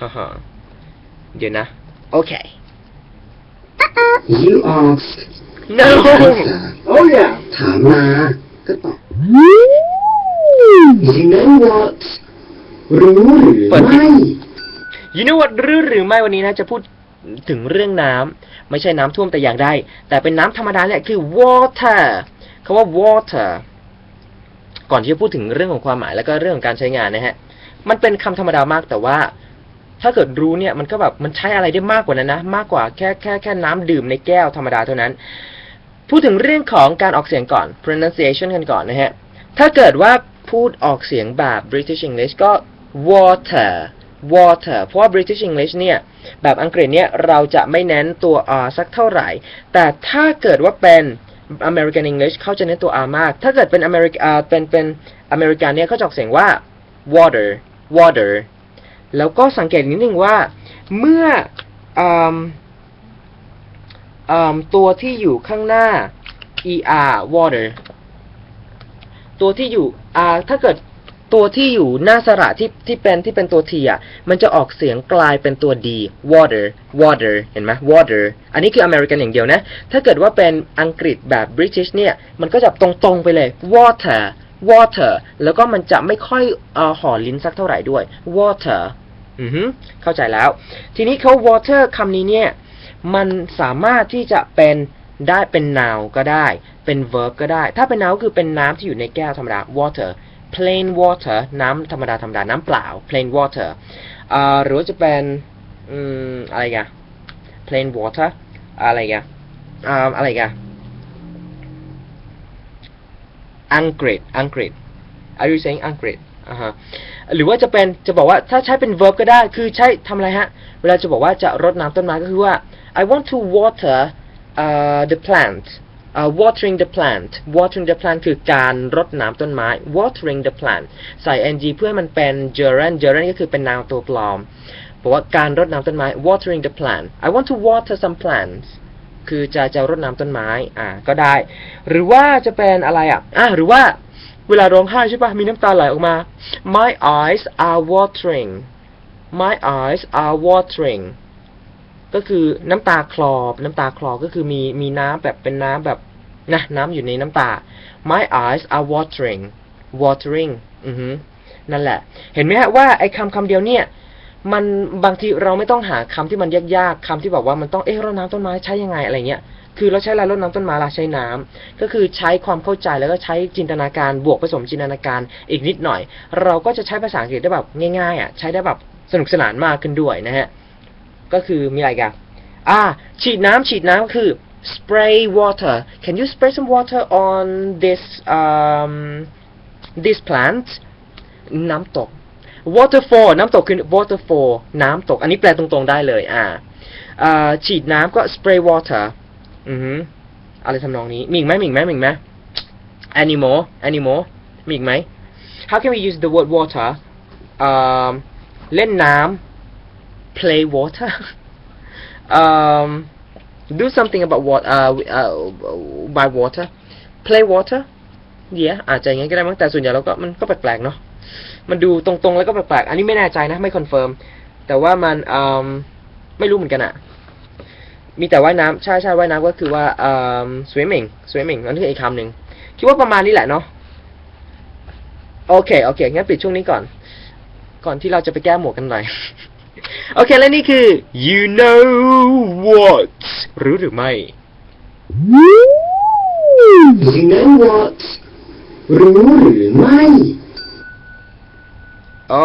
ฮ่าฮ่าเดี๋ยวนะ โอเค You asked no Oh yeah ถามมาก็ตอบ You know what รู้หรือเปิด ไม่ you know what หรือหรือไม่วันนี้นะจะพูดถึงเรื่องน้ำไม่ใช่น้ำท่วมแต่อย่างใดแต่เป็นน้ำธรรมดาเนี่ยคือ water คำว่า water ก่อนที่จะพูดถึงเรื่องของความหมายแล้วก็เรื่องของการใช้งานนะฮะ มันเป็นคำธรรมดามากแต่ว่า ถ้าเกิดรู้เนี่ยมันก็แบบมันใช้อะไรได้มากกว่านั้นนะ มากกว่าแค่แค่แค่น้ำดื่มในแก้วธรรมดาเท่านั้น พูดถึงเรื่องของการออกเสียงก่อน pronunciation กันก่อนนะฮะ ถ้าเกิดว่าพูดออกเสียงแบบ British English ก็ water water เพราะว่า British English เนี่ย แบบอังกฤษเนี่ย เราจะไม่เน้นตัว r สักเท่าไหร่ แต่ถ้าเกิดว่าเป็น American English เขาจะเน้นตัว r มาก ถ้าเกิดเป็นอเมริกาเป็นเป็นอเมริกันเนี่ยเขาจะออกเสียงว่า water water แล้วก็สังเกตนิดนึงว่าเมื่อออตัวที่อยู่ข้างหน้า er water ตัวที่อยู่ถ้าเกิดตัวที่อยู่หน้าสระที่ที่เป็นที่เป็นตัวทีอะ มันจะออกเสียงกลายเป็นตัว d water water เห็นไหม water อันนี้คืออเมริกันอย่างเดียวนะ ถ้าเกิดว่าเป็นอังกฤษแบบ British เนี่ย มันก็จะตรงๆไปเลย water water แล้วก็มันจะไม่ค่อยอห่อลิ้นสักเท่าไหร่ด้วย water อือฮึเข้าใจแล้ว ทีนี้เขา water คำนี้เนี่ย มันสามารถที่จะเป็นได้เป็น noun ก็ได้ เป็น verb ก็ได้ ถ้าเป็น noun ก็คือเป็นน้ำที่อยู่ในแก้วธรรมดา water plain water น้ำธรรมดาธรรมดา น้ำเปล่า plain water หรือจะเป็นอะไรกัน plain water อะไรกันอ่าอะไรกันอังกฤษอังกฤษ Are you saying อังกฤษ อ่าฮะหรือว่าจะเป็นจะบอกว่าถ้าใช้เป็น verb ก็ได้ คือใช้ทำอะไรฮะ เวลาจะบอกว่าจะรดน้ำต้นไม้ก็คือว่า I want to water uh, the plant uh, watering the plant watering the plant คือการรดน้ำต้นไม้ watering the plant ใส่ ng เพื่อให้มันเป็น gerund gerund ก็คือเป็นนามตัวปลอมบอกว่าการรดน้ำต้นไม้ watering the plant I want to water some plants คือจะจะรดน้ำต้นไม้อ่าก็ได้ หรือว่าจะเป็นอะไรอะอ่าหรือว่า เวลาร้องไห้ใช่ปะมีน้ำตาไหลออกมา my eyes are watering my eyes are watering ก็คือน้ำตาคลอน้ำตาคลอก็คือมีมีน้ำแบบเป็นน้ำแบบนะน้ำอยู่ในน้ำตา my eyes are watering watering อือฮึนั่นแหละ เห็นไหมฮะว่าไอ้คำคำเดียวเนี่ยมันบางทีเราไม่ต้องหาคำที่มันยากๆคำที่แบบว่ามันต้องเอ๊ะรดน้ำต้นไม้ใช้ยังไงอะไรเงี้ย คือเราใช้อะไรรดน้ำต้นไม้เราใช้น้ำก็คือใช้ความเข้าใจแล้วก็ใช้จินตนาการบวกผสมจินตนาการอีกนิดหน่อย เราก็จะใช้ภาษาอังกฤษได้แบบง่ายๆอะใช้ได้แบบสนุกสนานมากขึ้นด้วยนะฮะก็คือมีอะไรกันอ่า ฉีดน้ำฉีดน้ำคือ spray water can you spray some water on this um this plant น้ำตก waterfall น้ำตกคือ waterfall น้ำตก อันนี้แปลตรงๆได้เลย อ่าฉีดน้ำก็ spray water อือฮึอะไรทำนองนี้มีอีกไหมมีอีกไหมมีอีกไหม animal animal มีอีกไหม how can we use the word water อ่าเล่นน้ำ play water um do something about water uh, uh by water play water yeah อาจจะอย่างนั้ก็ได้มั้งแต่ส่วนใหญ่เราก็มันก็แปลกๆเนาะมันดูตรงๆแล้วก็แปลกๆอันนี้ไม่แน่ใจนะ ไม่คอนเฟิร์มแต่ว่ามันอืมไม่รู้เหมือนกันอะ มีแต่ว่ายน้ำใช่ใช่ว่ายน้ำก็คือว่าอืม swimming swimming นั่นคืออีกคำหนึ่งคิดว่าประมาณนี้แหละเนาะโอเคโอเคงั้นปิดช่วงนี้ก่อน ก่อนที่เราจะไปแก้หมวกกันหน่อย โอเคและนี่คือ you know what รู้หรือไม่ You know what รู้หรือไม่อ๋